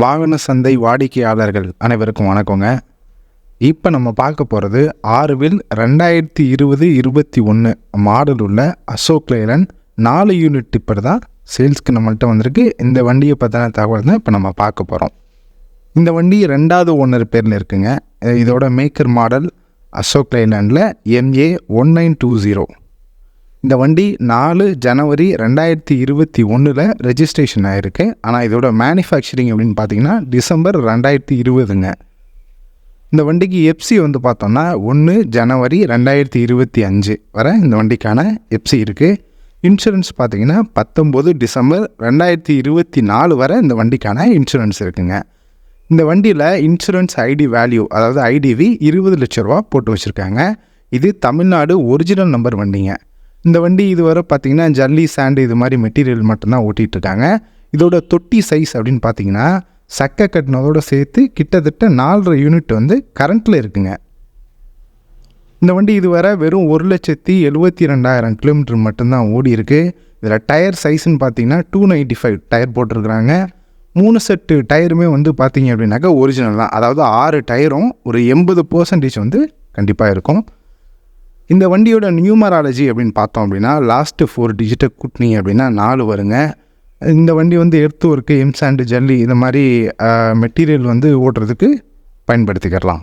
வாகன சந்தை வாடிக்கையாளர்கள் அனைவருக்கும் வணக்கங்க. இப்போ நம்ம பார்க்க போகிறது ஆறுவில் ரெண்டாயிரத்தி இருபது இருபத்தி ஒன்று மாடல் உள்ள அசோக் லேலன் நாலு யூனிட் டிப்பர் தான் சேல்ஸ்க்கு நம்மள்கிட்ட வந்திருக்கு. இந்த வண்டியை பற்றின தகவல் தான் இப்போ நம்ம பார்க்க போகிறோம் இந்த வண்டி ரெண்டாவது ஓனர் பேரில் இருக்குங்க. இதோட maker model Ashok லைலாண்டில் MA one nine two zero இந்த வண்டி நாலு ஜனவரி ரெண்டாயிரத்தி இருபத்தி ஒன்றில் ரெஜிஸ்ட்ரேஷன் ஆகிருக்கு ஆனால் இதோட மேனுஃபேக்சரிங் அப்படின்னு பார்த்தீங்கன்னா டிசம்பர் ரெண்டாயிரத்தி இருபதுங்க. இந்த வண்டிக்கு எப்சி வந்து பார்த்தோம்னா ஒன்று ஜனவரி ரெண்டாயிரத்தி இருபத்தி அஞ்சு வரை இந்த வண்டிக்கான எப்சி இருக்குது இன்சூரன்ஸ் பார்த்தீங்கன்னா பத்தொம்போது டிசம்பர் ரெண்டாயிரத்தி இருபத்தி நாலு வரை இந்த வண்டிக்கான இன்சூரன்ஸ் இருக்குங்க. இந்த வண்டியில் இன்சூரன்ஸ் ஐடி வேல்யூ அதாவது ஐடிவி இருபது லட்ச ரூபா போட்டு வச்சுருக்காங்க. இது தமிழ்நாடு ஒரிஜினல் நம்பர் வண்டிங்க. இந்த வண்டி இதுவரை பார்த்தீங்கன்னா ஜல்லி சாண்டு இது மாதிரி மெட்டீரியல் மட்டும்தான் ஓட்டிகிட்டு இருக்காங்க இதோட தொட்டி சைஸ் அப்படின்னு பார்த்தீங்கன்னா சக்கை கட்டினதோடு சேர்த்து கிட்டத்தட்ட நாலரை யூனிட் வந்து கரண்ட்டில் இருக்குங்க. இந்த வண்டி இதுவரை வெறும் ஒரு லட்சத்தி எழுபத்தி ரெண்டாயிரம் கிலோமீட்டர் மட்டும்தான் ஓடி இருக்கு. இதில் டயர் சைஸ்ன்னு பார்த்தீங்கன்னா டூ நைன்ட்டி ஃபைவ் டயர் போட்டிருக்கிறாங்க. மூணு செட்டு டயருமே வந்து பார்த்தீங்க அப்படின்னாக்கா ஒரிஜினல் தான். அதாவது ஆறு டயரும் ஒரு எண்பது பர்சன்டேஜ் வந்து கண்டிப்பாக இருக்கும். இந்த வண்டியோட நியூமராலஜி அப்படின்னு பார்த்தோம் அப்படின்னா லாஸ்ட்டு ஃபோர் டிஜிட்டை கூட்டினி அப்படின்னா நாலு வருங்க. இந்த வண்டி வந்து எர்த்து ஒர்க்கு இம்சாண்டு ஜல்லி இந்த மாதிரி மெட்டீரியல் வந்து ஓட்டுறதுக்கு பயன்படுத்திக்கிறலாம்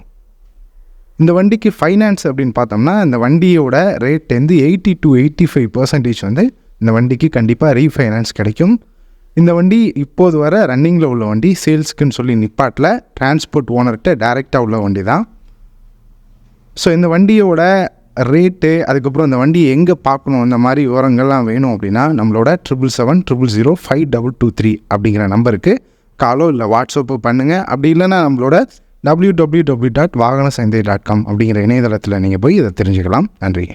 இந்த வண்டிக்கு ஃபைனான்ஸ் அப்படின்னு பார்த்தோம்னா இந்த வண்டியோட ரேட் வந்து eighty to eighty five percentage வந்து இந்த வண்டிக்கு கண்டிப்பாக ரீஃபைனான்ஸ் கிடைக்கும். இந்த வண்டி இப்போது வர ரன்னிங்கில் உள்ள வண்டி சேல்ஸ்க்குன்னு சொல்லி நிப்பாட்டில் டிரான்ஸ்போர்ட் ஓனர்கிட்ட டைரெக்டாக உள்ள வண்டி தான் ஸோ இந்த வண்டியோட ரேட்டு அதுக்கப்புறம் இந்த வண்டி எங்கே பார்க்கணும்? இந்த மாதிரி விவரங்கள்லாம் வேணும் அப்படின்னா நம்மளோட triple seven triple zero five double two three அப்படிங்கிற நம்பருக்கு காலோ இல்லை வாட்ஸ்அப்போ பண்ணுங்கள் அப்படி இல்லைன்னா நம்மளோட டபிள்யூ டபிள்யூ டபிள்யூ டாட் வாகன சந்தை டாட் காம் அப்படிங்கிற இணையதளத்தில் நீங்கள் போய் இதை தெரிஞ்சுக்கலாம். நன்றி